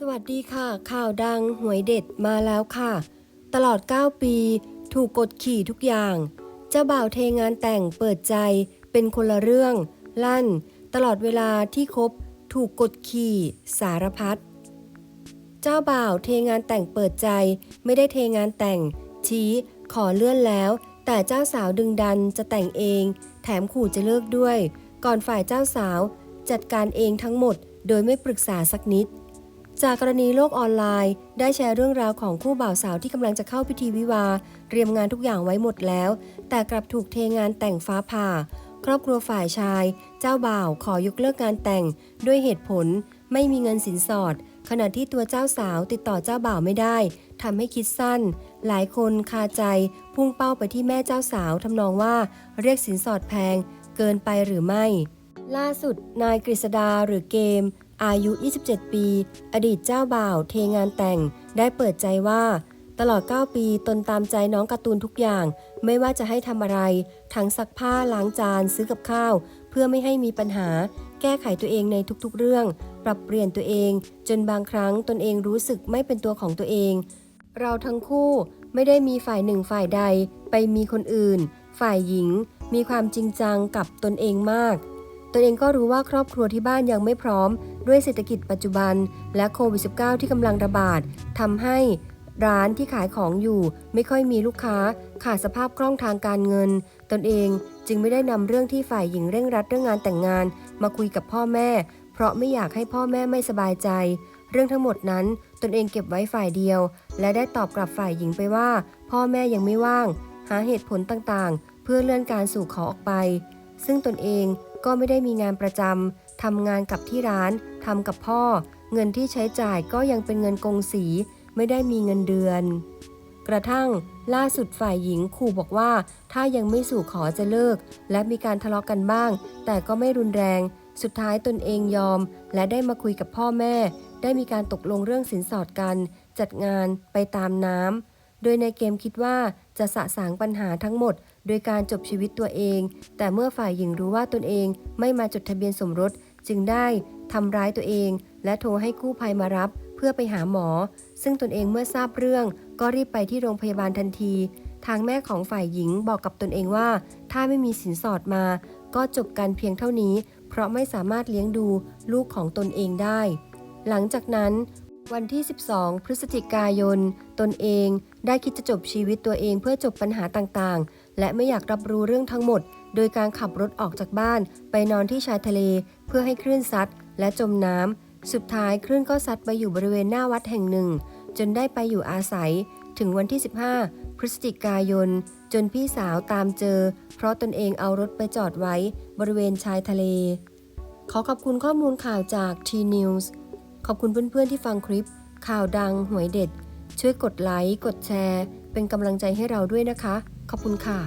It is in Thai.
สวัสดีค่ะ ข่าวดังหวยเด็ดมาแล้วค่ะ ตลอด 9 ปี ถูกกดขี่ทุกอย่าง เจ้าบ่าวเทงานแต่งเปิดใจเป็นคนละเรื่อง ลั่น ตลอดเวลาที่คบถูกกดขี่สารพัดเจ้าบ่าวเทงานแต่งเปิดใจ ไม่ได้เทงานแต่ง ชี้ขอเลื่อนแล้ว แต่เจ้าสาวดึงดันจะแต่งเอง แถมขู่จะเลิกด้วย ก่อนฝ่ายเจ้าสาว จัดการเองทั้งหมด โดยไม่ปรึกษาสักนิด จากกรณีโลกออนไลน์ ได้แชร์เรื่องราวของคู่บ่าวสาวที่กำลังจะเข้าพิธีวิวา เตรียมงานทุกอย่างไว้หมดแล้ว แต่กลับถูกเทงานแต่งฟ้าผ่า ครอบครัวฝ่ายชาย เจ้าบ่าวขอยกเลิกงานแต่ง ด้วยเหตุผล ไม่มีเงินสินสอด ขณะที่ตัวเจ้าสาวติดต่อเจ้าบ่าวไม่ได้ทำให้คิดสั้น หลายคนคาใจ พุ่งเป้าไปที่แม่เจ้าสาวทำนองว่า เรียกสินสอดแพง เกินไปหรือไม่ ล่าสุด นายกฤษดาหรือเกม อายุ 27 ปี อดีตเจ้าบ่าวเทงานแต่ง ได้เปิดใจว่า ตลอด 9 ปีตนตามใจน้องการ์ตูนทุกอย่าง ไม่ว่าจะให้ทำอะไร ทั้งซักผ้าล้างจานซื้อกับข้าว เพื่อไม่ให้มีปัญหา แก้ไขตัวเองในทุกๆเรื่อง ปรับเปลี่ยนตัวเอง จนบางครั้งตนเองรู้สึกไม่เป็นตัวของตัวเอง เราทั้งคู่ไม่ได้มีฝ่ายหนึ่งฝ่ายใด ไปมีคนอื่น ฝ่ายหญิง มีความจริงจังกับตนเองมาก ตนเองก็รู้ว่าครอบครัวที่บ้านยังไม่พร้อม ด้วยเศรษฐกิจปัจจุบัน และโควิด -19 ที่กำลังระบาดทำให้ร้านที่ขายของอยู่ไม่ค่อยมีลูกค้า ขาดสภาพคล่องทางการเงิน ตนเองจึงไม่ได้นำเรื่องที่ฝ่ายหญิงเร่งรัดเรื่องงานแต่งงาน มาคุยกับพ่อแม่ เพราะไม่อยากให้พ่อแม่ไม่สบายใจ เรื่องทั้งหมดนั้นตนเองเก็บไว้ฝ่ายเดียว และได้ตอบกลับฝ่ายหญิงไปว่า พ่อแม่ยังไม่ว่าง หาเหตุผลต่างๆ เพื่อเลื่อนการสู่ขอออกไป ซึ่งตนเองก็ไม่ได้มีงานประจำทำงานกับที่ร้านทำกับพ่อ เงินที่ใช้จ่ายก็ยังเป็นเงินกงสี ไม่ได้มีเงินเดือน กระทั่งล่าสุดฝ่ายหญิงขู่บอกว่า ถ้ายังไม่สู่ขอจะเลิก และมีการทะเลาะกันบ้าง แต่ก็ไม่รุนแรง สุดท้ายตนเองยอม และได้มาคุยกับพ่อแม่ ได้มีการตกลงเรื่องสินสอดกัน จัดงานไปตามน้ำ โดยในเกมคิดว่าจะสะสางปัญหาทั้งหมด โดยการจบชีวิตตัวเอง แต่เมื่อฝ่ายหญิงรู้ว่าตนเองไม่มาจดทะเบียนสมรส จึงได้ทำร้ายตัวเอง และโทรให้กู้ภัยมารับ เพื่อไปหาหมอ ซึ่งตนเองเมื่อทราบเรื่อง ก็รีบไปที่โรงพยาบาลทันที ทางแม่ของฝ่ายหญิงบอกกับตนเองว่า ถ้าไม่มีสินสอดมา ก็จบกันเพียงเท่านี้ เพราะไม่สามารถเลี้ยงดูลูกของตนเองได้ หลังจากนั้น วันที่ 12 พฤศจิกายน ตนเองได้คิดจะจบชีวิตตัวเองเพื่อจบปัญหาต่างๆ และไม่อยากรับรู้เรื่องทั้งหมด โดยการขับรถออกจากบ้าน ไปนอนที่ชายทะเล เพื่อให้คลื่นซัด และจมน้ำ สุดท้ายคลื่นก็ซัดไปอยู่บริเวณหน้าวัดแห่งหนึ่ง จนได้ไปอยู่อาศัย ถึงวันที่ 15 พฤศจิกายน จนพี่สาวตามเจอ เพราะตนเองเอารถไปจอดไว้ บริเวณชายทะเล ขอขอบคุณข้อมูลข่าวจาก T-News ขอบคุณเพื่อนๆที่ฟังคลิป ข่าวดังหวยเด็ด ช่วยกดไลค์ กดแชร์ เป็นกำลังใจให้เราด้วยนะคะ ขอบคุณค่ะ